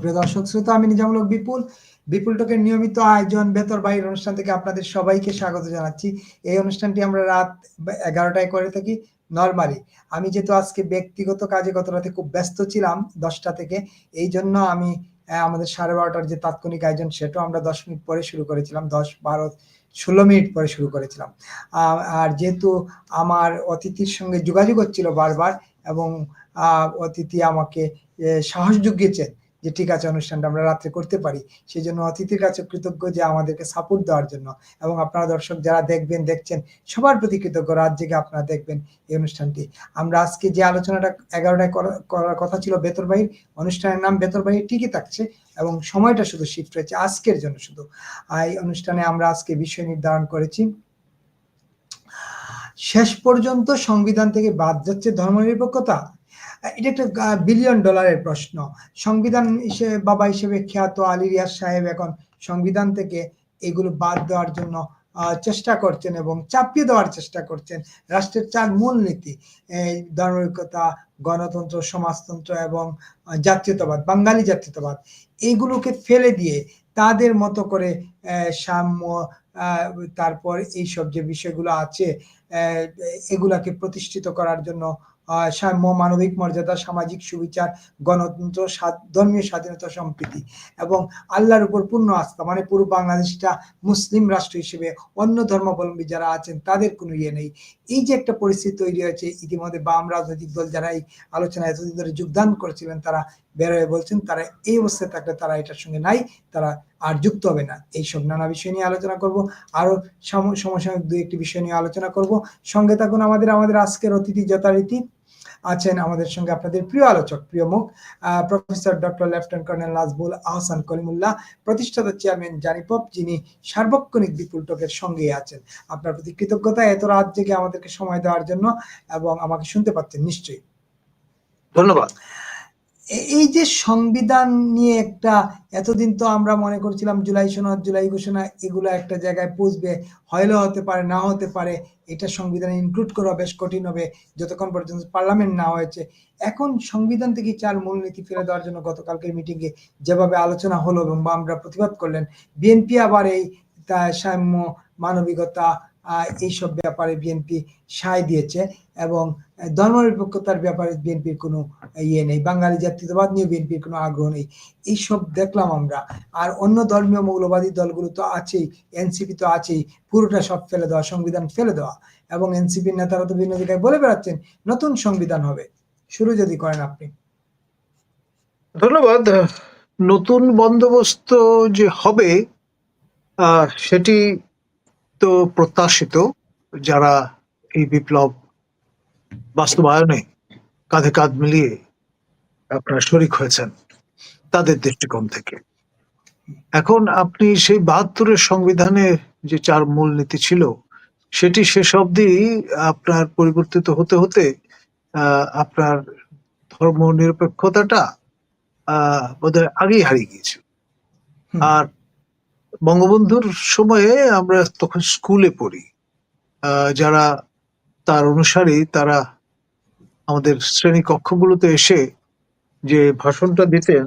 সুপ্রিয় দর্শক, শ্রোতা, আমি নিজামুলক বিপুল। বিপুল টকের নিয়মিত আয়োজন বেতর বাইর অনুষ্ঠান থেকে আপনাদের সবাইকে স্বাগত জানাচ্ছি। এই অনুষ্ঠানটি আমরা রাত এগারোটায় করে থাকি, নর্মালি। আমি যেহেতু আজকে ব্যক্তিগত কাজে গত রাতে খুব ব্যস্ত ছিলাম দশটা থেকে, এই জন্য আমি আমাদের সাড়ে বারোটার যে তাৎক্ষণিক আয়োজন, সেটাও আমরা দশ মিনিট পরে শুরু করেছিলাম, দশ, বারো, ষোলো মিনিট পরে শুরু করেছিলাম। আর যেহেতু আমার অতিথির সঙ্গে যোগাযোগ হচ্ছিল বারবার এবং অতিথি আমাকে সাহস জুগিয়েছেন যে ঠিক আছে, অনুষ্ঠানটা আমরা রাত্রে করতে পারি। সেই জন্য অতিথির কাছে কৃতজ্ঞ যে আমাদেরকে সাপোর্ট দেওয়ার জন্য। এবং আপনারা দর্শক যারা দেখবেন, দেখছেন, সবার প্রতি কৃতজ্ঞ। রাত জেগে আপনারা দেখবেন এই অনুষ্ঠানটি। আমরা আজকে যে আলোচনাটা এগারোটায় করা- করার কথা ছিল বেতরবাহীর অনুষ্ঠানের নাম বেতরবাহী ঠিকই থাকছে এবং সময়টা শুধু শিফট হয়েছে, আজকের জন্য শুধু। এই অনুষ্ঠানে আমরা আজকে বিষয় নির্ধারণ করেছি, শেষ পর্যন্ত সংবিধান থেকে বাদ যাচ্ছে ধর্মনিরপেক্ষতা। এটা একটা বিলিয়ন ডলারের প্রশ্ন। সংবিধান হিসেবে বাবা হিসেবে খ্যাত আলী রিয়াজ সাহেব এখন সংবিধান থেকে এগুলো বাদ দেওয়ার জন্য চেষ্টা করছেন এবং চাপিয়ে দেওয়ার চেষ্টা করছেন। রাষ্ট্রের চার মূলনীতি এই ধর্মনিরপেক্ষতা গণতন্ত্র, সমাজতন্ত্র এবং জাতীয়তাবাদ, বাঙালি জাতীয়তাবাদ এইগুলোকে ফেলে দিয়ে তাদের মতো করে সাম্য তারপর এইসব যে বিষয়গুলো আছে এগুলাকে প্রতিষ্ঠিত করার জন্য সাম্য মানবিক মর্যাদা, সামাজিক সুবিচার, গণতন্ত্র ধর্মীয় স্বাধীনতা সম্প্রীতি এবং আল্লাহর উপর পূর্ণ আস্থা। মানে পুরো বাংলাদেশটা মুসলিম রাষ্ট্র হিসেবে অন্য ধর্মাবলম্বী যারা আছেন, তাদের কোনো ইয়ে নেই। এই যে একটা পরিস্থিতি তৈরি হয়েছে, ইতিমধ্যে বাম রাজনৈতিক দল যারা এই আলোচনায় এতদিন ধরে যোগদান করেছিলেন, তারা বেরোয় বলছেন, তারা এই অবস্থায় থাকলে তারা এটার সঙ্গে নাই, তারা আর যুক্ত হবে না। এইসব নানা বিষয় নিয়ে আলোচনা করব। আরও সম- সমসাময়িক দু একটি বিষয় নিয়ে আলোচনা করব। সঙ্গে থাকুন আমাদের আমাদের আজকের অতিথি যথারীতি আছেন আমাদের সঙ্গে আপনাদের প্রিয় আলোচক, প্রিয় মুখ professor doctor lieutenant colonel Najbul Ahsan Kalimullah প্রতিষ্ঠাতা চেয়ারম্যান জানিপপ, যিনি সার্বক্ষণিক বিপুল টকের সঙ্গে আছেন। আপনার প্রতি কৃতজ্ঞতা, এত রাত জেগে আমাদেরকে সময় দেওয়ার জন্য এবং আমাকে শুনতে পাচ্ছেন নিশ্চয়ই। ধন্যবাদ। এই যে সংবিধান নিয়ে একটা এতদিন তো আমরা মনে করছিলাম জুলাই সনদ, জুলাই ঘোষণা, এগুলো একটা জায়গায় পৌঁছবে হয়লো হতে পারে না হতে পারে, এটা সংবিধানে ইনক্লুড করা বেশ কঠিন হবে, যতক্ষণ পর্যন্ত পার্লামেন্ট না হয়েছে। এখন সংবিধান থেকে চার মূলনীতি ফেলে দেওয়ার জন্য গতকালকের মিটিংয়ে যেভাবে আলোচনা হলো এবং আমরা প্রতিবাদ করলেন, বিএনপি আবার এই সাম্য মানবিকতা এইসব ব্যাপারে বিএনপি সায় দিয়েছে এবং ধর্মনিরপেক্ষতার ব্যাপারে বিএনপির কোনো ইয়ে নেই। বাঙালি জাতীয়তাবাদ নিয়ে বিএনপির কোনো আগ্রহ নেই। এইসব দেখলাম আমরা। আর অন্য ধর্মীয় মৌলবাদী দলগুলো তো আছেই। এনসিপি তো আছেই। পুরোটা সব ফেলে দেওয়া, সংবিধান ফেলে দেওয়া। এবং এনসিপির নেতারা তো বিভিন্ন জায়গায় বলে বেড়াচ্ছেন, নতুন সংবিধান হবে। শুরু যদি করেন আপনি। ধন্যবাদ। নতুন বন্দোবস্ত যে হবে সেটি তো প্রত্যাশিত যারা এই বিপ্লব বাস্তবায়নে কাঁধে কাঁধ মিলিয়ে আপনারা শরিক হয়েছেন তাদের দৃষ্টিকোণ থেকে। এখন আপনি সেই বাহাত্তরের সংবিধানে যে চার মূল নীতি ছিল সেটি শেষ অবধি আপনার পরিবর্তিত হতে হতে আহ, আপনার ধর্ম নিরপেক্ষতাটা আহ বোধহয় আগেই হারিয়ে গিয়েছে হুম, আর বঙ্গবন্ধুর সময়ে আমরা তখন স্কুলে পড়ি। আহ, যারা তার অনুসারী তারা আমাদের শ্রেণি কক্ষগুলোতে এসে যে ভাষণটা দিতেন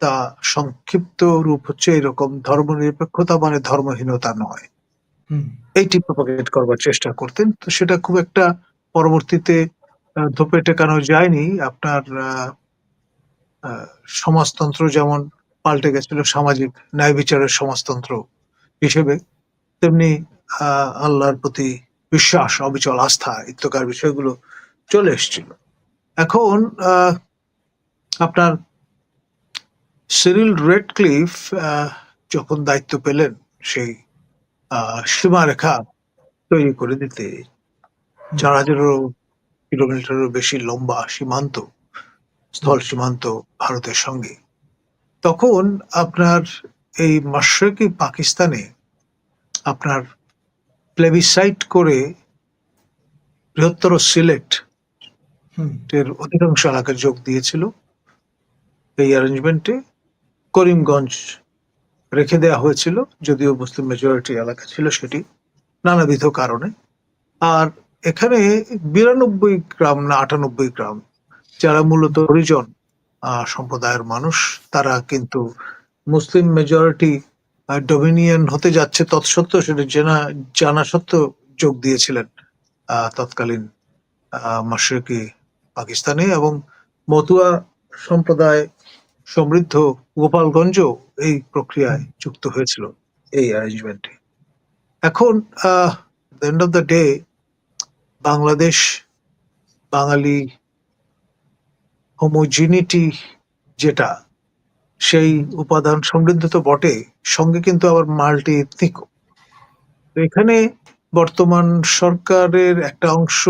তা সংক্ষিপ্ত রূপ হচ্ছে এরকম ধর্ম নিরপেক্ষতা মানে ধর্মহীনতা নয়। এইটি প্রপাগেট করবার চেষ্টা করতেন। তো সেটা খুব একটা পরবর্তীতে ধোপে টেকানো যায়নি আপনার আহ, আহ, সমাজতন্ত্র যেমন পাল্টে গেছিল সামাজিক ন্যায় বিচারের সমাজতন্ত্র হিসেবে। তেমনি আল্লাহর প্রতি বিশ্বাস, অবিচল আস্থা ইত্যকার বিষয়গুলো চলে এসেছিল। এখন আপনার সিরিল রেডক্লিফ যখন দায়িত্ব পেলেন, সেই সীমারেখা তৈরি করে দিতে। চার হাজারেরও কিলোমিটারেরও বেশি লম্বা সীমান্ত, স্থল সীমান্ত ভারতের সঙ্গে। তখন আপনার এই মাশরেকি পাকিস্তানে আপনার প্লেবিসাইট করে বৃহত্তর সিলেট এর অধিকাংশ এলাকা যোগ দিয়েছিল। এই অ্যারেঞ্জমেন্টে করিমগঞ্জ রেখে দেওয়া হয়েছিল, যদিও মুসলিম মেজরিটি এলাকা ছিল সেটি নানাবিধ কারণে। আর এখানে বিরানব্বই গ্রাম না আটানব্বই গ্রাম, যারা মূলত হরিজন সম্প্রদায়ের মানুষ তারা কিন্তু মুসলিম মেজরিটি ডোমিনিয়ন হতে যাচ্ছে তৎসত্ত্বেও সেটা জানা জানা সত্ত্বেও যোগ দিয়েছিলেন তৎকালীন আহ, মাশরিকি পাকিস্তানে এবং মতুয়া সম্প্রদায় সমৃদ্ধ গোপালগঞ্জও এই প্রক্রিয়ায় যুক্ত হয়েছিল এই অ্যারেঞ্জমেন্টে এখন end of the day Bangladesh Bangali homogeneity যেটা সেই উপাদান সমৃদ্ধ তো বটে সঙ্গে কিন্তু আবার মাল্টি এথনিক এখানে বর্তমান সরকারের একটা অংশ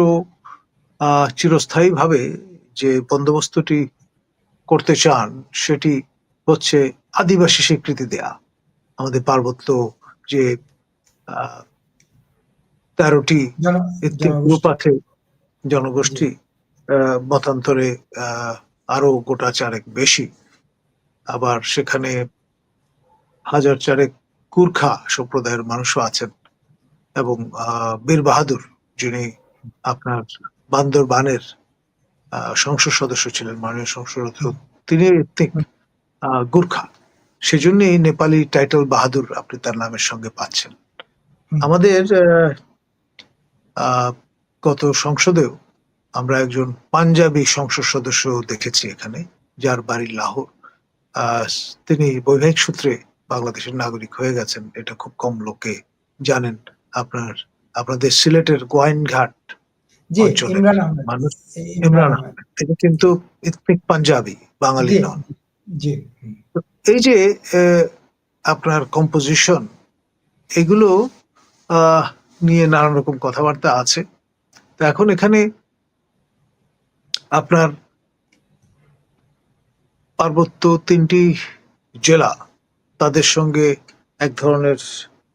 আহ, চিরস্থায়ীভাবে যে বন্দোবস্তটি করতে চান সেটি হচ্ছে আদিবাসী স্বীকৃতি দেয়া আমাদের পার্বত্য যে আহ, তেরোটি। গ্রুপ আছে জনগোষ্ঠী মতান্তরে আহ, আরও গোটা চারেক বেশি। আবার সেখানে হাজার চারেক কুরখা সম্প্রদায়ের মানুষও আছেন এবং বীর বাহাদুর যিনি আপনার বান্দরবানের সংসদ সদস্য ছিলেন মাননীয় সংসদ তিনি এথনিক গুর্খা। সেজন্যই নেপালি টাইটেল বাহাদুর আপনি তার নামের সঙ্গে পাচ্ছেন। আমাদের গত সংসদেও আমরা একজন পাঞ্জাবি সংসদ সদস্য দেখেছি এখানে যার বাড়ি লাহোর। তিনি বৈবাহিক সূত্রে বাংলাদেশের নাগরিক হয়ে গেছেন এটা খুব কম লোকে জানেন। আপনার আপনাদের সিলেটের গোয়াইনঘাট জি অঞ্চলে মানুষ ইমরান তিনি কিন্তু ইথনিক পাঞ্জাবি বাঙালি নন। এই যে আপনার কম্পোজিশন এগুলো আহ, নিয়ে নানান রকম কথাবার্তা আছে। তো এখন এখানে আপনার পার্বত্য তিনটি জেলা তাদের সঙ্গে এক ধরনের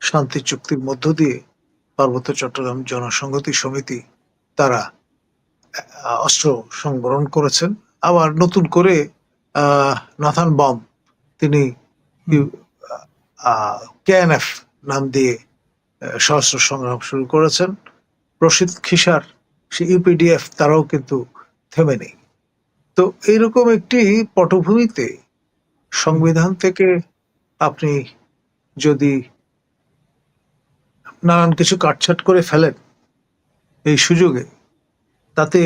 শান্তি চুক্তির মধ্য দিয়ে পার্বত্য চট্টগ্রাম জনসংহতি সমিতি তারা অস্ত্র সংবরণ করেছেন। আবার নতুন করে আহ, নাথান বম তিনি কেএনএফ নাম দিয়ে সশস্ত্র সংগ্রাম শুরু করেছেন। প্রসিদ্ধ খিসার সে ইউপিডিএফ তারাও কিন্তু থেমে নেই। তো এইরকম একটি পটভূমিতে সংবিধান থেকে আপনি যদি নানান কিছু কাটছাট করে ফেলেন এই সুযোগে, তাতে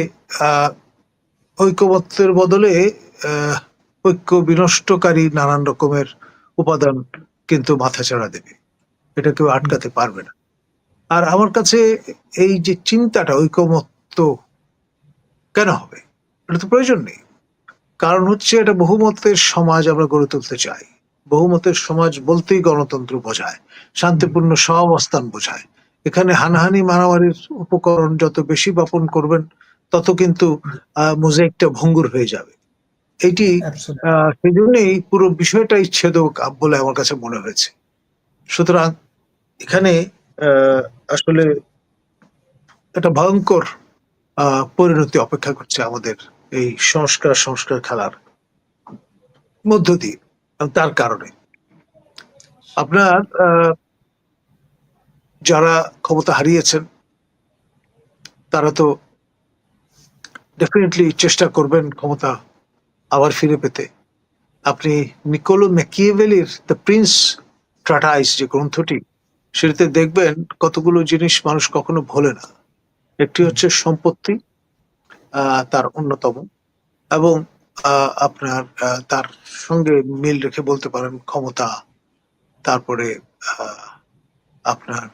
ঐকমত্যের বদলে ঐক্য বিনষ্টকারী নানান রকমের উপাদান কিন্তু মাথা মাথাচাড়া দেবে। এটা কেউ আটকাতে পারবে না। আর আমার কাছে এই যে চিন্তাটা ঐকমত্য কেন হবে? এটা তো প্রয়োজন নেই। কারণ হচ্ছে এটা বহুমতের সমাজ আমরা গড়ে তুলতে চাই। বহুমতের সমাজ বলতেই গণতন্ত্র বোঝায় শান্তিপূর্ণ সহাবস্থান বোঝায়। এখানে হানাহানি মারামারির উপকরণ যত বেশি বপন করবেন তত কিন্তু মোজাইকটা ভঙ্গুর হয়ে যাবে। এটি সেই জন্যই পুরো বিষয়টাই ছেদক বলে আমার কাছে মনে হয়েছে। সুতরাং এখানে আহ, আসলে একটা ভয়ঙ্কর পরিণতি অপেক্ষা করছে আমাদের এই সংস্কার সংস্কার খেলার মধ্য দিয়ে তার কারণে। আপনার যারা ক্ষমতা হারিয়েছেন, তারা তো ডেফিনেটলি চেষ্টা করবেন ক্ষমতা আবার ফিরে পেতে। আপনি নিকোলো ম্যাকিয়েভেলির দ্য প্রিন্স ট্রাটাইস যে গ্রন্থটি, সেটাতে দেখবেন কতগুলো জিনিস মানুষ কখনো ভোলে না। একটি হচ্ছে সম্পত্তি তার অন্যতম এবং আপনার তার সঙ্গে মিল রেখে বলতে পারেন ক্ষমতা, তারপরে আপনার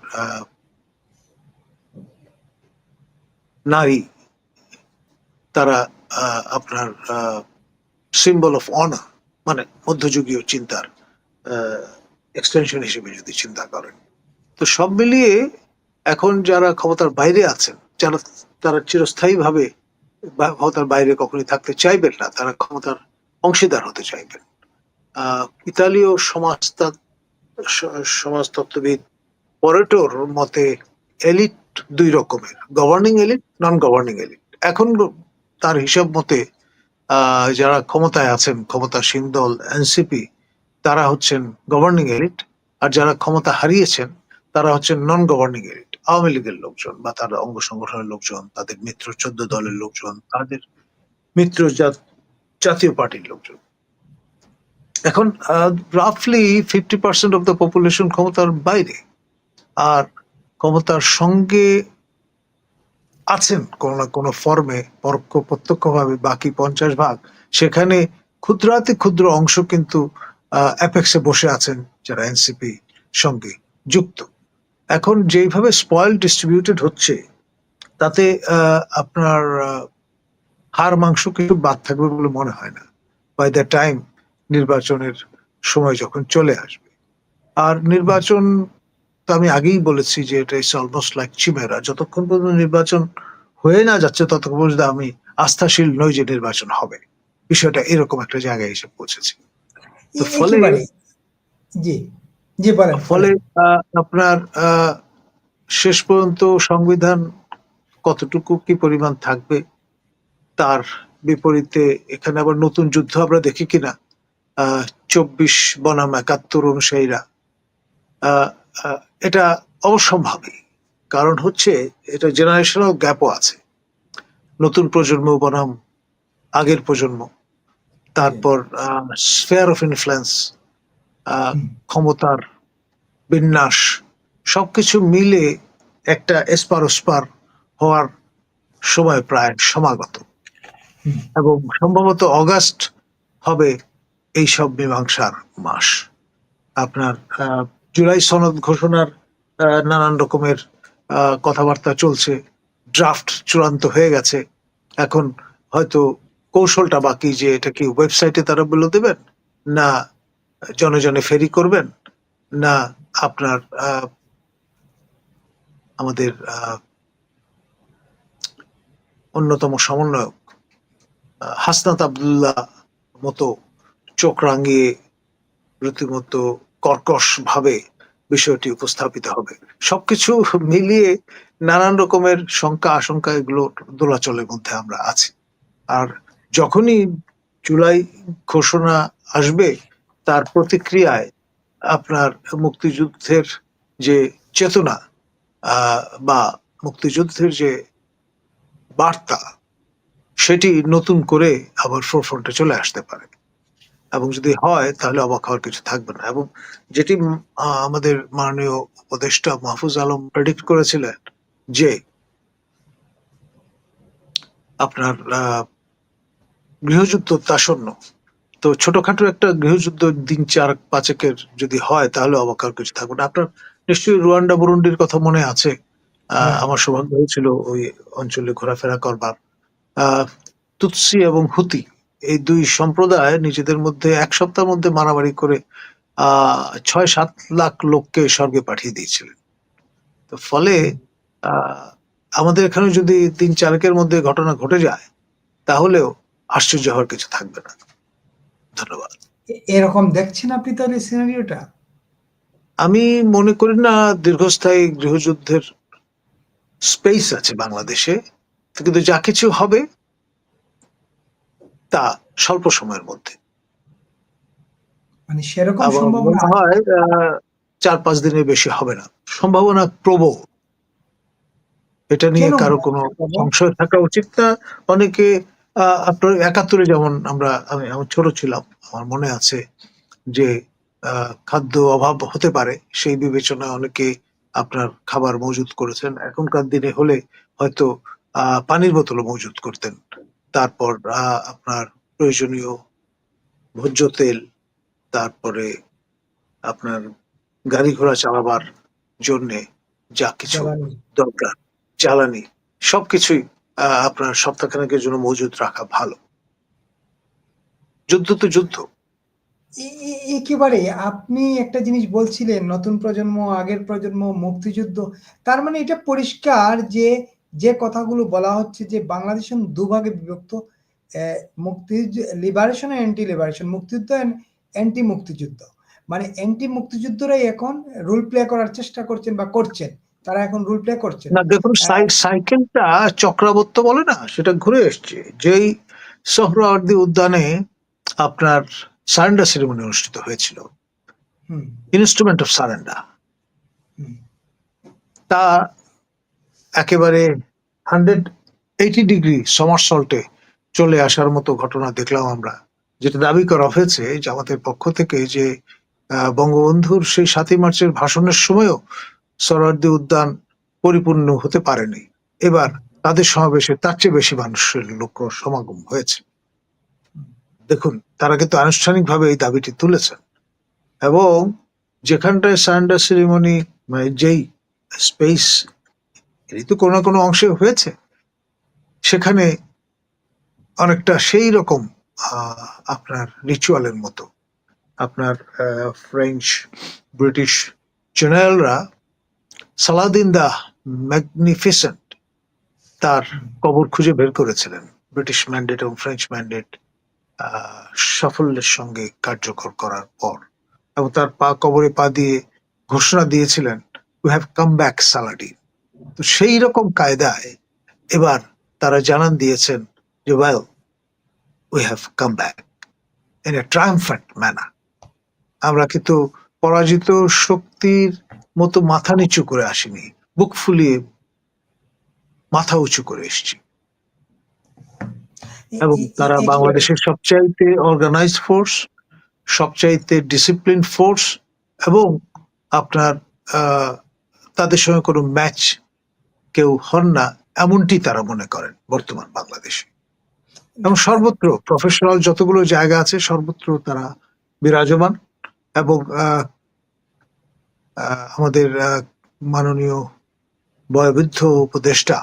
নারী, তারা আপনার সিম্বল অফ অনার মানে মধ্যযুগীয় চিন্তার এক্সটেনশন হিসেবে যদি চিন্তা করেন। তো সব মিলিয়ে এখন যারা ক্ষমতার বাইরে আছেন যারা তারা চিরস্থায়ীভাবে ক্ষমতার বাইরে কখনোই থাকতে চাইবেন না তারা ক্ষমতার অংশীদার হতে চাইবেন। আহ, ইতালীয় সমাজতা- সমাজতত্ত্ববিদ পরেটোর মতে এলিট দুই রকমের governing elite non governing elite এখন তার হিসাব মতে যারা ক্ষমতায় আছেন ক্ষমতাসীন দল এনসিপি তারা হচ্ছেন গভর্নিং এলিট আর যারা ক্ষমতা হারিয়েছেন তারা হচ্ছেন নন গভর্নিং এলিট আওয়ামী লীগের লোকজন বা তার অঙ্গ সংগঠনের লোকজন, তাদের মিত্র চোদ্দ দলের লোকজন, তাদের মিত্র জাতীয় পার্টির লোকজন। এখন রাফলি fifty percent of the population ক্ষমতার বাইরে। আর ক্ষমতার সঙ্গে আছেন কোনো না কোনো ফর্মে পরোক্ষ প্রত্যক্ষভাবে বাকি পঞ্চাশ ভাগ। সেখানে ক্ষুদ্রাতি ক্ষুদ্র অংশ কিন্তু অ্যাপেক্সে বসে আছেন যারা এনসিপি সঙ্গে যুক্ত। এখন যেইভাবে স্পয়েল ডিস্ট্রিবিউটেড হচ্ছে, তাতে আপনার হাড় মাংস কিছু বাদ থাকবে বলে মনে হয় না। বাই দ্য টাইম নির্বাচনের সময় যখন চলে আসবে। আর নির্বাচন, তো আমি আগেই বলেছি যে এটা ইস অলমোস্ট লাইক চিমেরা যতক্ষণ পর্যন্ত নির্বাচন হয়ে না যাচ্ছে, ততক্ষণ পর্যন্ত আমি আস্থাশীল নই যে নির্বাচন হবে। বিষয়টা এরকম একটা জায়গায় এসে পৌঁছেছে। তো ফলে- জি। জি বলেন। ফলে আপনার আহ, শেষ পর্যন্ত সংবিধান কতটুকু কি পরিমাণ থাকবে তার বিপরীতে এখানে আবার নতুন যুদ্ধ আমরা দেখি কিনা চব্বিশ বনাম একাত্তর অনুসারীরা এটা অবশ্যম্ভাবী কারণ হচ্ছে এটা জেনারেশনাল গ্যাপও আছে। নতুন প্রজন্ম বনাম আগের প্রজন্ম তারপর স্ফেয়ার অফ ইনফ্লুয়েন্স। ক্ষমতার বিন্যাস, সবকিছু মিলে একটা এসপার ওসপার হওয়ার সময় প্রায় সমাগত। এবং সম্ভবত অগাস্ট হবে এই সব মীমাংসার মাস। আপনার জুলাই সনদ ঘোষণার নানান রকমের কথাবার্তা চলছে। ড্রাফট চূড়ান্ত হয়ে গেছে। এখন হয়তো কৌশলটা বাকি যে এটা কি ওয়েবসাইটে তারা বলে দেবেন? না জনে জনে ফেরি করবেন? না আপনার আমাদের অন্যতম সমন্বয়ক হাসনাত আবদুল্লাহ মতো চোখ রাঙিয়ে রীতিমতো কর্কশ ভাবে বিষয়টি উপস্থাপিত হবে। সবকিছু মিলিয়ে নানান রকমের শঙ্কা, আশঙ্কা এগুলো দোলাচলের মধ্যে আমরা আছি। আর যখনই জুলাই ঘোষণা আসবে, তার প্রতিক্রিয়ায় আপনার মুক্তিযুদ্ধের যে চেতনা বা মুক্তিযুদ্ধের যে বার্তা, সেটি নতুন করে আবার ফোরফ্রন্টে চলে আসতে পারে। এবং যদি হয়, তাহলে অবাক হওয়ার কিছু থাকবে না। এবং যেটি আমাদের মাননীয় উপদেষ্টা মাহফুজ আলম প্রেডিক্ট করেছিলেন যে আপনার গৃহযুদ্ধ তাসন্ন তো ছোটখাটো একটা গৃহযুদ্ধ দিন চার পাঁচেকের যদি হয় তাহলে অবাক হওয়ার কিছু থাকবে না। আপনার নিশ্চয়ই রুয়ান্ডা বুরুন্ডির কথা মনে আছে। হ্যাঁ। আমার সৌভাগ্য হয়েছিল ওই অঞ্চলে ঘোরাফেরা করবার। তুৎসি এবং হুতি এই দুই সম্প্রদায় নিজেদের মধ্যে এক সপ্তাহের মধ্যে মারামারি করে আহ ছয় সাত লাখ লোককে স্বর্গে পাঠিয়ে দিয়েছিলেন। তো ফলে আহ, আমাদের এখানে যদি তিন চারেকের মধ্যে ঘটনা ঘটে যায় তাহলেও আশ্চর্য হওয়ার কিছু থাকবে না। ধন্যবাদ। এরকম দেখছেন আপনি তাহলে সিনারিওটা আমি মনে করি না দীর্ঘস্থায়ী গৃহযুদ্ধের স্পেস আছে বাংলাদেশে কিন্তু যা কিছু হবে তা স্বল্প সময়ের মধ্যে। মানে সেরকম সম্ভাবনা হয় চার পাঁচ দিনের বেশি হবে না। সম্ভাবনা প্রবল। এটা নিয়ে কারও কোনো? সংশয় থাকা উচিত না। অনেকে আপনার একাত্তরে যেমন আমরা আমি আমি ছোট ছিলাম আমার মনে আছে যে খাদ্য অভাব হতে পারে সেই বিবেচনায় অনেকে আপনার খাবার মজুত করেছেন। এখনকার দিনে হলে হয়তো পানির বোতলও মজুত করতেন। তারপর আহ, আপনার প্রয়োজনীয় ভোজ্য তেল তারপরে আপনার গাড়ি ঘোড়া চালাবার জন্যে যা কিছু দরকার জ্বালানি সবকিছুই আপনার সপ্তাহখানেকের জন্য মজুদ রাখা ভালো। যুদ্ধ তো যুদ্ধ। একেবারে আপনি একটা জিনিস বলছিলেন, নতুন প্রজন্ম, আগের প্রজন্ম, মুক্তিযুদ্ধ। তার মানে এটা পরিষ্কার যে যে কথাগুলো বলা হচ্ছে যে বাংলাদেশ দুভাগে বিভক্ত। মুক্তি লিবারেশন অ্যান্টি লিবারেশন মুক্তিযুদ্ধ অ্যান্টি মুক্তিযুদ্ধ মানে অ্যান্টি মুক্তিযুদ্ধরাই এখন রোল প্লে করার চেষ্টা করছেন বা করছেন। তারা এখন রোল প্লে করছেন না। দেখুন সাই- সাইকেলটা চক্রাবর্ত বলে না সেটা ঘুরে এসছে। যেই সোহরাওয়ার্দী উদ্যানে আপনার সারেন্ডার সেরেমনি অনুষ্ঠিত হয়েছিল হুম। ইনস্ট্রুমেন্ট অফ সারেন্ডার তা একেবারে হান্ড্রেড এইটি ডিগ্রি সমারসল্টে চলে আসার মতো ঘটনা দেখলাম আমরা যেটা দাবি করা হয়েছে জামাতের পক্ষ থেকে যে আহ, বঙ্গবন্ধুর সেই সাতই মার্চের ভাষণের সময়ও সরোয়ার্দী উদ্যান পরিপূর্ণ হতে পারেনি। এবার তাদের সমাবেশে তার চেয়ে বেশি মানুষের লোক সমাগম হয়েছে। দেখুন, তারা কিন্তু আনুষ্ঠানিকভাবে এই দাবিটি তুলেছেন। এবং যেখানটায় সারেন্ডার সেরিমনি মানে যেই স্পেস, এরই তো কোনো কোনো অংশে হয়েছে। সেখানে অনেকটা সেই রকম আপনার রিচুয়ালের মতো। আপনার ফ্রেঞ্চ ব্রিটিশ জেনারেলরা সালাদিন দা ম্যাগনিফিসেন্ট তার কবর খুঁজে বের করেছিলেন। ব্রিটিশ ম্যান্ডেট এবং ফ্রেঞ্চ ম্যান্ডেট সাফল্যের সঙ্গে কার্যকর করার পর এবং তার পা কবরে পা দিয়ে ঘোষণা দিয়েছিলেন we have come back Saladin তো সেই রকম কায়দায় এবার তারা জানান দিয়েছেন যে well we have come back in a triumphant manner আমরা কিন্তু পরাজিত শক্তির মতো মাথা নিচু করে আসিনি। বুক ফুলিয়ে মাথা উঁচু করে এসেছি। এবং তারা বাংলাদেশের সবচাইতে অর্গানাইজড ফোর্স সবচাইতে ডিসিপ্লিন ফোর্স এবং আপনার আহ, তাদের সঙ্গে কোনো ম্যাচ কেউ হন না এমনটি তারা মনে করেন বর্তমান বাংলাদেশে। এবং সর্বত্র প্রফেশনাল যতগুলো জায়গা আছে সর্বত্র তারা বিরাজমান এবং আমাদের মাননীয় বয়োবৃদ্ধ উপদেষ্টা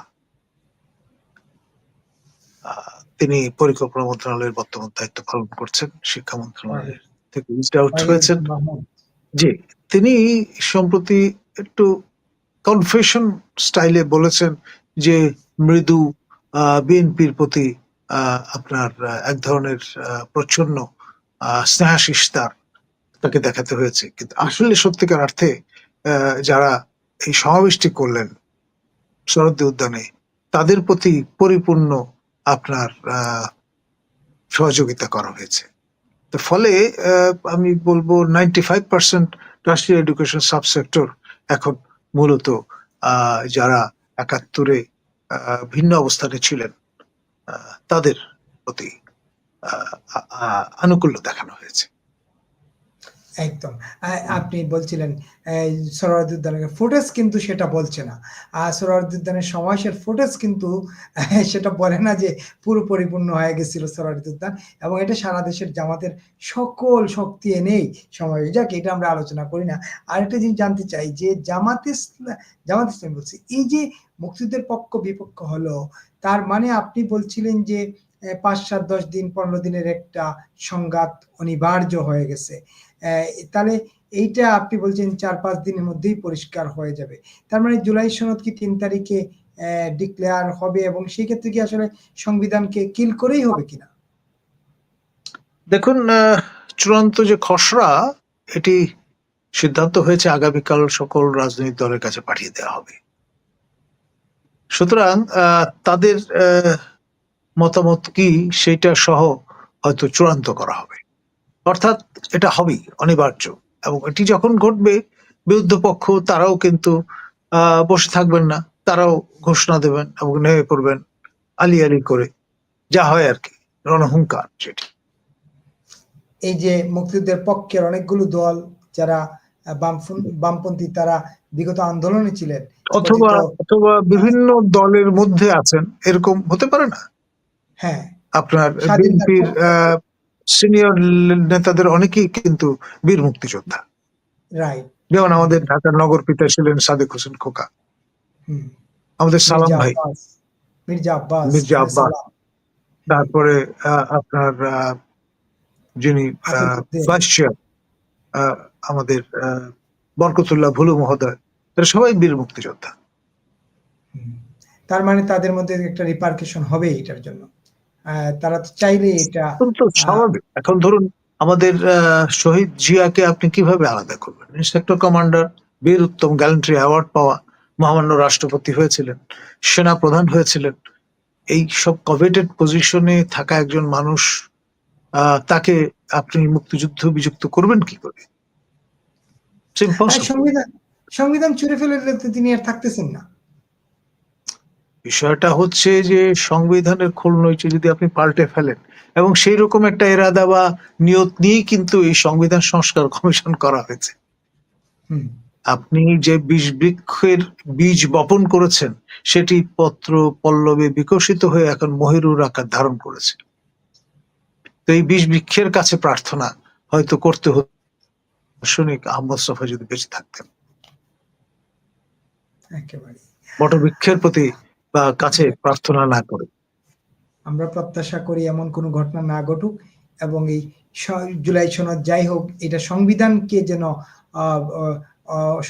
তিনি পরিকল্পনা মন্ত্রণালয়ের বর্তমান দায়িত্ব পালন করছেন শিক্ষা মন্ত্রণালয়ের থেকে আউট হয়েছেন। জি তিনি সম্প্রতি একটু কনফেশন স্টাইলে বলেছেন যে মৃদু বিএনপির প্রতি আহ, আপনার এক ধরনের আহ, প্রচ্ছন্ন আহ, স্নেহাশিস্তার তাকে দেখাতে হয়েছে কিন্তু আসলে সত্যিকার অর্থে যারা এই সমাবেশটি করলেন শরদ্দি উদ্যানে, তাদের প্রতি পরিপূর্ণ আপনার সহযোগিতা করা হয়েছে। তো ফলে আমি বলব নাইনটি ফাইভ পার্সেন্ট রাষ্ট্রীয় এডুকেশন সাবসেক্টর এখন মূলত যারা একাত্তরে ভিন্ন অবস্থানে ছিলেন তাদের প্রতি আনুকূল্য দেখানো হয়েছে। একদম। আপনি বলছিলেন সরোয়ার্দী উদ্যানের ফুটেজ কিন্তু সেটা বলছে না। আর সরোয়ার্দী উদ্যানের সমাবেশের ফুটেজ কিন্তু সেটা বলে না যে পুরো পরিপূর্ণ হয়ে গেছিল সরোয়ার্দী উদ্যান এবং এটা সারা দেশের জামাতের সকল শক্তি এনেই সমাবেশ। যাক, এটা আমরা আলোচনা করি না। আর একটা জিনিস জানতে চাই যে জামাত জামাত ইসলাম বলছি, এই যে মুক্তিযুদ্ধের পক্ষ বিপক্ষ হলো, তার মানে আপনি বলছিলেন যে পাঁচ সাত দশ দিন, পনেরো দিনের একটা সংঘাত অনিবার্য হয়ে গেছে। তাহলে এইটা আপনি বলছেন চার পাঁচ দিনের মধ্যেই পরিষ্কার হয়ে যাবে। তার মানে জুলাই সনদ কি তিন তারিখে ডিক্লেয়ার হবে এবং সেই ক্ষেত্রে কি আসলে সংবিধানকে কিল করেই হবে কিনা? দেখুন চূড়ান্ত যে খসড়া, এটি সিদ্ধান্ত হয়েছে আগামীকাল সকল রাজনৈতিক দলের কাছে পাঠিয়ে দেওয়া হবে। সুতরাং তাদের মতামত কি সেটা সহ হয়তো চূড়ান্ত করা হবে। অর্থাৎ এটা হবেই অনিবার্য। এবং এটি যখন ঘটবে বিরুদ্ধ পক্ষ তারাও কিন্তু বসে থাকবেন না। তারাও ঘোষণা দেবেন এবং নেমে পড়বেন আলি আলি করে। যা হয় আর কি রণহুঙ্কার যেটি। এই যে মুক্তিযুদ্ধের পক্ষের অনেকগুলো দল যারা বামপন্থী তারা বিগত আন্দোলনে ছিলেন। অথবা অথবা বিভিন্ন দলের মধ্যে আছেন এরকম হতে পারে না? হ্যাঁ। আপনার বিএনপির সিনিয়র নেতাদের অনেকেই কিন্তু বীর মুক্তিযোদ্ধা। রাইট যেমন আমাদের ঢাকার নগর পিতা ছিলেন সাদেক হোসেন খোকা। আমাদের সালাম ভাই। মির্জা আব্বাস মির্জা আব্বাস। তারপরে আপনার যিনি ভাইস চেয়ার আমাদের বরকতুল্লাহ ভুলু মহোদয় এরা সবাই বীর মুক্তিযোদ্ধা। তার মানে তাদের মধ্যে একটা রিপার্কেশন হবে এটার জন্য। তারা তো চাইলে এটা স্বাভাবিক। এখন ধরুন আমাদের শহীদ জিয়াকে আপনি কীভাবে আলাদা করবেন? ইন্সপেক্টর কমান্ডার বীর উত্তম গ্যালেন্ট্রি অ্যাওয়ার্ড পাওয়া মহামান্য রাষ্ট্রপতি হয়েছিলেন সেনা প্রধান হয়েছিলেন। এই সব কভেটেড পজিশনে থাকা একজন মানুষ আহ, তাকে আপনি মুক্তিযুদ্ধ বিযুক্ত করবেন কি করে. সংবিধান সংবিধান ছুড়ে ফেলে তিনি আর থাকতেছেন না। বিষয়টা হচ্ছে যে সংবিধানের খোল নইছে যদি আপনি পাল্টে ফেলেন এবং সেই রকম একটা এরাদা বা নিয়ত নিয়েই কিন্তু এই সংবিধান সংস্কার কমিশন করা হয়েছে। আপনি যে বীজ বৃক্ষের বীজ বপন করেছেন সেটি পত্র পল্লবে বিকশিত হয়ে এখন মহিরুর আকার ধারণ করেছে। তো এই বীজ বৃক্ষের কাছে প্রার্থনা হয়তো করতে হতো দার্শনিক আহমদ সফা যদি বেঁচে থাকতেন। বটবৃক্ষের প্রতি বা কাছে প্রার্থনা না করে। আমরা প্রত্যাশা করি এমন কোনো ঘটনা না ঘটুক এবং এই জুলাই সনদ যাই হোক, এটা সংবিধানকে যেন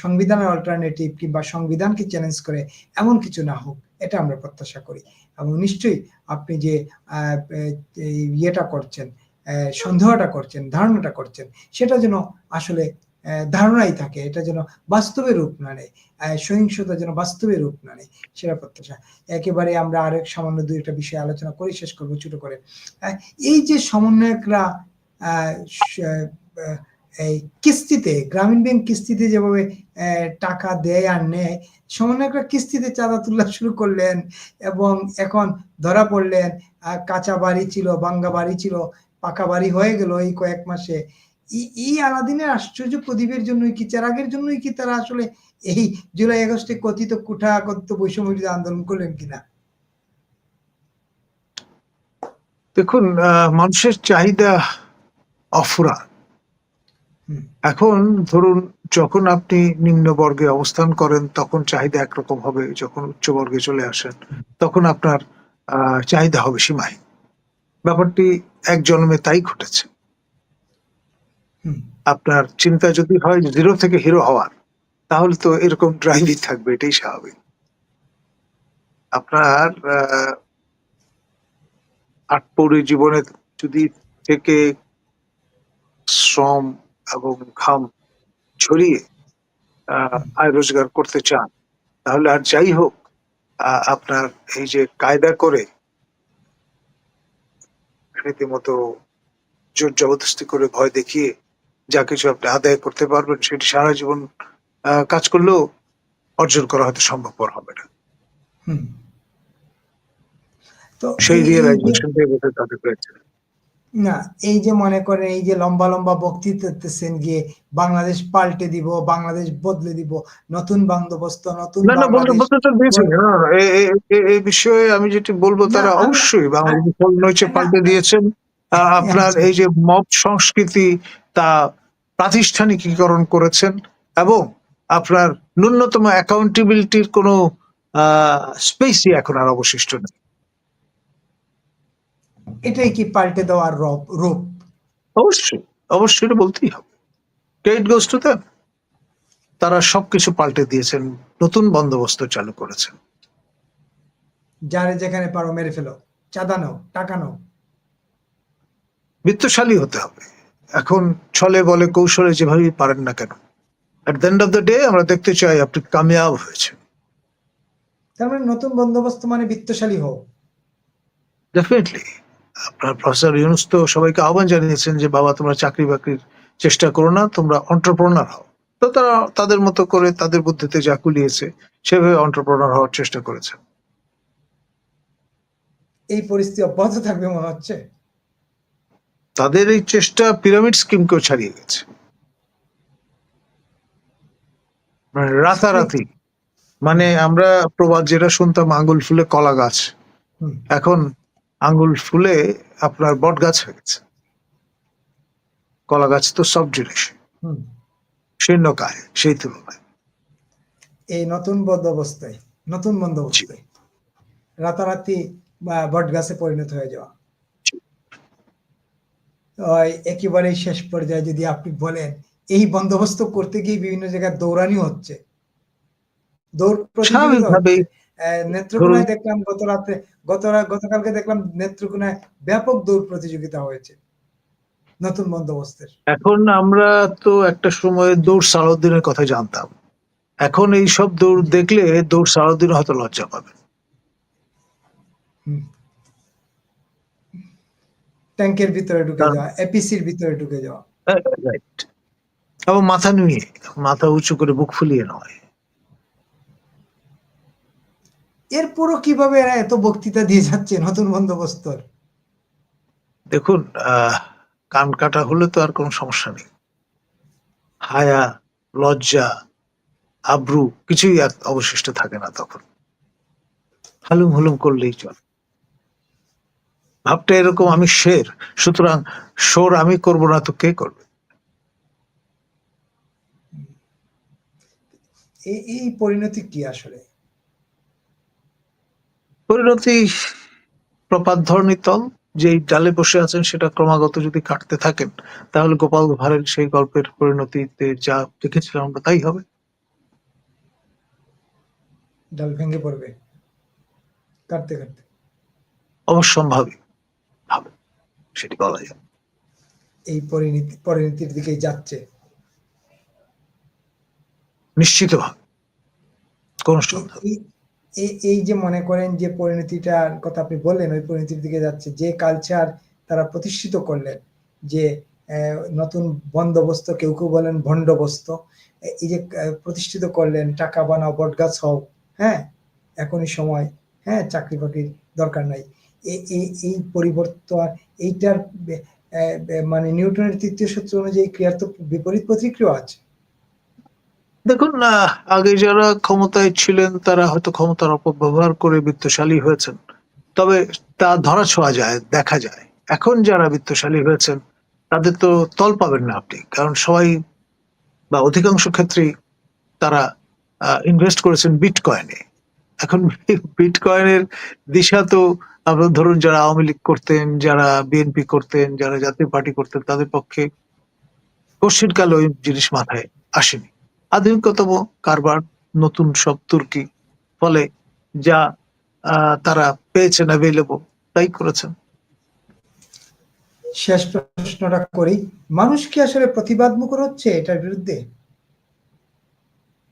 সংবিধানের অল্টারনেটিভ কিংবা সংবিধানকে চ্যালেঞ্জ করে এমন কিছু না হোক, এটা আমরা প্রত্যাশা করি। এবং নিশ্চয়ই আপনি যে ইয়েটা করছেন সন্দেহটা করছেন, ধারণাটা করছেন, সেটা যেন আসলে ধারণাই থাকে। এটা যেন বাস্তবে রূপ না নেয় সহিংসতা যেন বাস্তবে রূপ না নেয়, সেটা প্রত্যাশা। একেবারে আমরা আরেক সামান্য দুই একটা বিষয় আলোচনা করে শেষ করব ছোট করে। এই যে সমন্বয়করা এই কিস্তিতে, গ্রামীণ ব্যাংক কিস্তিতে যেভাবে টাকা দেয় আর নেয়, সমন্বয়করা কিস্তিতে চাঁদা তোলা শুরু করলেন এবং এখন ধরা পড়লেন কাঁচা বাড়ি ছিল বাঙ্গা বাড়ি ছিল, পাকা বাড়ি হয়ে গেল এই কয়েক মাসে। এই- আলাদিনের আশ্চর্য প্রদীপের জন্যই কি চেরাগের জন্যই কি তারা আসলে এই জুলাই আগস্টে কথিত কুঠা কথিত বৈষম্য আন্দোলন করলেন কিনা? দেখুন মানুষের চাহিদা অফুরা। হুম। এখন ধরুন যখন আপনি নিম্ন বর্গে অবস্থান করেন তখন চাহিদা একরকম হবে। যখন উচ্চ বর্গে চলে আসেন তখন আপনার আহ, চাহিদা হবে সীমাহীন। ব্যাপারটি এক জন্মে তাই ঘটেছে। আপনার চিন্তা যদি হয় জিরো থেকে হিরো হওয়ার, তাহলে তো এরকম ড্রাইভই থাকবে, এটাই স্বাভাবিক। আপনার আটপৌরি জীবনে যদি থেকে শ্রম এবং ঘাম ছড়িয়ে আয় রোজগার করতে চান, তাহলে আর যাই হোক আপনার এই যে কায়দা করে রীতিমতো জোর জবরদস্তি করে ভয় দেখিয়ে যা কিছু আপনি আদায় করতে পারবেন সেটি সারা জীবন কাজ করলেও অর্জন করা হয়তো সম্ভবপর হবে না। তো সেই তাদের পেয়েছে না এই যে মনে করেন এই যে লম্বা লম্বা বক্তৃতা দিতেছেন গিয়ে বাংলাদেশ পাল্টে দিব বাংলাদেশ বদলে দিব নতুন বন্দোবস্ত নতুন না না এ- এই বিষয়ে আমি যেটি বলব তারা অবশ্যই বাংলাদেশ পাল্টে দিয়েছেন। আপনার। এই যে মব সংস্কৃতি তা প্রাতিষ্ঠানিকীকরণ করেছেন এবং আপনার ন্যূনতম অ্যাকাউন্টেবিলিটির কোনো স্পেসই এখন আর অবশিষ্ট নেই। এটাই কি পাল্টে দেওয়ার রূপ অবশ্যই অবশ্যই এটা বলতেই হবে। Credit goes to them? তারা সবকিছু পাল্টে দিয়েছেন নতুন বন্দোবস্ত চালু করেছেন। যারে যেখানে পারো মেরে ফেলো চাঁদা নাও টাকা নাও। বিত্তশালী হতে হবে। এখন ছলে বলে কৌশলে যেভাবেই পারেন না কেন। At the end of the day আমরা দেখতে চাই আপনি কামিয়াব হয়েছে তার মানে নতুন বন্দোবস্ত মানে বিত্তশালী হও। ডেফিনেটলি আপনার প্রফেসর ইউনুস তো সবাইকে আহ্বান জানিয়েছেন যে বাবা তোমরা চাকরি বাকরির চেষ্টা করো না তোমরা অন্টারপ্রনার হও। তো তারা তাদের মতো করে তাদের বুদ্ধিতে যা কুলিয়েছে সেভাবে অন্টারপ্রনার হওয়ার চেষ্টা করেছে এই পরিস্থিতি অব্যাহত থাকবে মনে হচ্ছে? তাদের এই চেষ্টা পিরামিড স্কিমকেও ছাড়িয়ে গেছে। মানে রাতারাতি। মানে আমরা প্রবাদ যেটা শুনতাম আঙ্গুল ফুলে কলা গাছ। এখন আঙ্গুল ফুলে আপনার বট গাছ হয়ে গেছে। কলা গাছ তো সব জিনিস হুম। শীর্ণকায় সেই তুলনায়। এই নতুন বদ অবস্থায় নতুন বন্দোবস্তে রাতারাতি বট গাছে পরিণত হয়ে যাওয়া। একেবারেই শেষ পর্যায়ে যদি আপনি বলেন এই বন্দোবস্ত করতে গিয়ে বিভিন্ন জায়গায় দৌড়ানি হচ্ছে। দৌড় নেত্রকোনায় দেখলাম গত রাতে গত গতকালকে দেখলাম নেত্রকোনায় ব্যাপক দৌড় প্রতিযোগিতা হয়েছে নতুন বন্দোবস্তের। এখন আমরা তো একটা সময় দৌড় সালাউদ্দিনের কথা জানতাম। এখন এই সব দৌড় দেখলে দৌড় সালাউদ্দিন হয়তো লজ্জা পাবে। ট্যাঙ্কের ভিতরে ঢুকে কারণ- যাওয়া এপিসির ভিতরে ঢুকে যাওয়া। রাইট এবং মাথা নুয়ে মাথা উঁচু করে বুক ফুলিয়ে নয় এরপরও কীভাবে এরা এত বক্তৃতা দিয়ে যাচ্ছে নতুন বন্দোবস্তর? দেখুন আহ, কান কাটা হলে তো আর কোনো সমস্যা নেই। হায়া লজ্জা আব্রু কিছুই অবশিষ্ট থাকে না তখন। হালুম হুলুম করলেই চল। ভাবটা এরকম আমি শের। সুতরাং শোর আমি করব না তো কে করবে? এই পরিণতি কি আসলে? পরিণতি প্রপাত তল যেই ডালে বসে আছেন সেটা ক্রমাগত যদি কাটতে থাকেন তাহলে গোপাল ভাঁড়ের সেই গল্পের পরিণতিতে যা দেখেছিলাম আমরা তাই হবে। ডাল ভেঙে পড়বে কাটতে কাটতে। অবশ্যম্ভাবী। ভাবে সেটি বলা যায়। এই পরিণতি পরিণতির দিকেই যাচ্ছে। নিশ্চিতভাবে। কোন সন্দেহ এই- যে মনে করেন যে পরিণতিটার কথা আপনি বললেন ওই পরিণতির দিকে যাচ্ছে যে কালচার তারা প্রতিষ্ঠিত করলেন যে নতুন বন্দোবস্ত কেউ কেউ বলেন ভণ্ডবস্ত এই যে প্রতিষ্ঠিত করলেন টাকা বানাও বটগাছ হও হ্যাঁ? এখনই সময় হ্যাঁ? চাকরি বাকরির দরকার নাই। এই পরিবর্তন, এইটার মানে নিউটনের তৃতীয় সূত্র অনুযায়ী ক্রিয়ার তো বিপরীত প্রতিক্রিয়া আছে। দেখুন, না, আগে যারা ক্ষমতায় ছিলেন, তারা হয়তো ক্ষমতার অপব্যবহার করে বিত্তশালী হয়েছেন। তবে তা ধরা ছোঁয়া যায়, দেখা যায়। এখন যারা বিত্তশালী হয়েছেন, তাদের তো তল পাবেন না আপনি। কারণ সবাই, বা অধিকাংশ ক্ষেত্রেই তারা ইনভেস্ট করেছেন বিটকয়েনে এখন বিটকয়েনের দিশা তো ধরুন যারা আওয়ামী লীগ করতেন যারা বিএনপি করতেন যারা জাতীয় পার্টি করতেন তাদের পক্ষে কশিনকালে ওই জিনিস মাথায় আসেনি। আধুনিকতম কারবার নতুন সব তুর্কি ফলে যা আহ, তারা পেয়েছেন অ্যাভেলেবল তাই করেছেন। শেষ প্রশ্নটা করি। মানুষ কি আসলে প্রতিবাদ মুখর হচ্ছে এটার বিরুদ্ধে?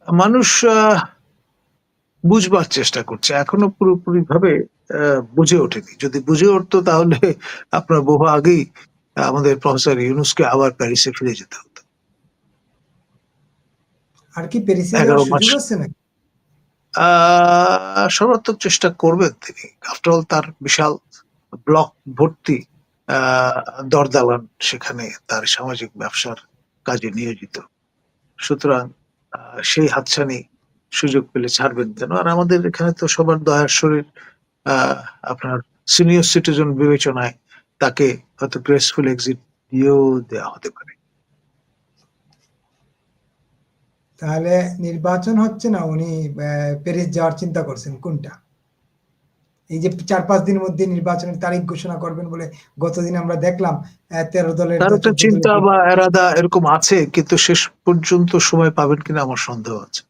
মানুষ আহ, বুঝবার চেষ্টা করছে। এখনও পুরোপুরি ভাবে বুঝে ওঠেনি। যদি বুঝে উঠতো তাহলে আপনার বহু আগেই আমাদের প্রফেসর ইউনুসকে আবার প্যারিসে ফিরে যেতে হতো। আর কি প্যারিসে সর্বাত্মক চেষ্টা করবেন তিনি। আফটার তার বিশাল ব্লক ভর্তি আহ, দরদালান সেখানে তার সামাজিক ব্যবসার কাজে নিয়োজিত। সুতরাং সেই হাতছানি সুযোগ পেলে ছাড়বেন কেন? আর আমাদের এখানে তো সবার দয়ার শরীর আহ, আপনার সিনিয়র সিটিজেন বিবেচনায় তাকে হয়তো গ্রেসফুল এক্সিট দিয়েও দেওয়া হতে পারে। তাহলে নির্বাচন হচ্ছে না উনি আহ, প্যারিস যাওয়ার চিন্তা করছেন কোনটা? এই যে চার পাঁচ দিনের মধ্যে নির্বাচনের তারিখ ঘোষণা করবেন বলে গতদিন আমরা দেখলাম তেরো দলের তার একটা চিন্তা বা এরাদা এরকম আছে কিন্তু শেষ পর্যন্ত সময় পাবেন কিনা আমার সন্দেহ আছে?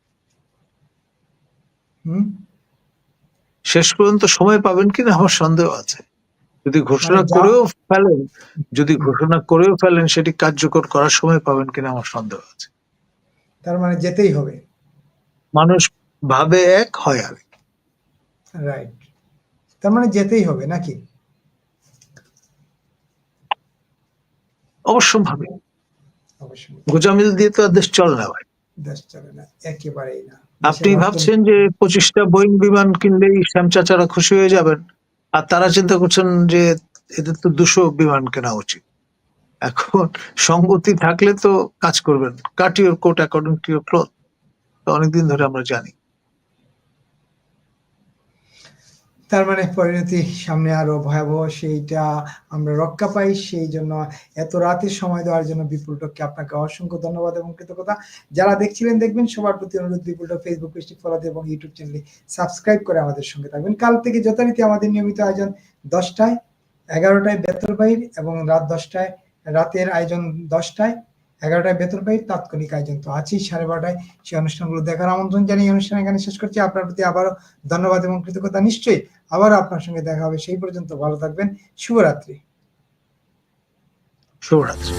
শেষ পর্যন্ত সময় পাবেন কিনা আমার সন্দেহ আছে। যদি ঘোষণা মানে করেও ফেলেন যদি ঘোষণা করেও ফেলেন সেটি কার্যকর করার সময় পাবেন কিনা আমার সন্দেহ আছে। তার মানে যেতেই হবে। মানুষ ভাবে এক হয় আর রাইট তার মানে যেতেই হবে নাকি? অবশ্য ভাবে অবশ্যই গোজামিল দিয়ে তো আর দেশ চলে না ভাই। দেশ চলে না একেবারেই না। আপনি ভাবছেন যে পঁচিশটা বোয়িং বিমান কিনলেই শ্যাম চাচারা খুশি হয়ে যাবেন? আর তারা চিন্তা করছেন যে এদের তো দুশো বিমান কেনা উচিত। এখন সঙ্গতি থাকলে তো কাজ করবেন। Cut your coat according to your cloth অনেকদিন ধরে আমরা জানি। তার মানে পরিণতি সামনে আরও ভয়াবহ, সেইটা আমরা রক্ষা পাই। সেই জন্য এত রাতের সময় দেওয়ার জন্য বিপুলটককে আপনাকে অসংখ্য ধন্যবাদ এবং কৃতজ্ঞতা। যারা দেখছিলেন, দেখবেন সবার প্রতি অনুরোধ বিপুলটক ফেসবুক পেজটি ফলো এবং ইউটিউব চ্যানেলটি সাবস্ক্রাইব করে আমাদের সঙ্গে থাকবেন। কাল থেকে যথারীতি আমাদের নিয়মিত আয়োজন দশটায়, এগারোটায় বেতরবাহির এবং রাত দশটায়, রাতের আয়োজন দশটায়। এগারোটায় বেতন পাই, তাৎক্ষণিক আয়োজন তো আছি সাড়ে বারোটায় সেই অনুষ্ঠানগুলো দেখার আমন্ত্রণ জানিয়ে অনুষ্ঠান এখানে শেষ করছি। আপনার প্রতি আবারও ধন্যবাদ এবং কৃতজ্ঞতা। নিশ্চয়ই আবারও আপনার সঙ্গে দেখা হবে। সেই পর্যন্ত ভালো থাকবেন। শুভরাত্রি। শুভরাত্রি।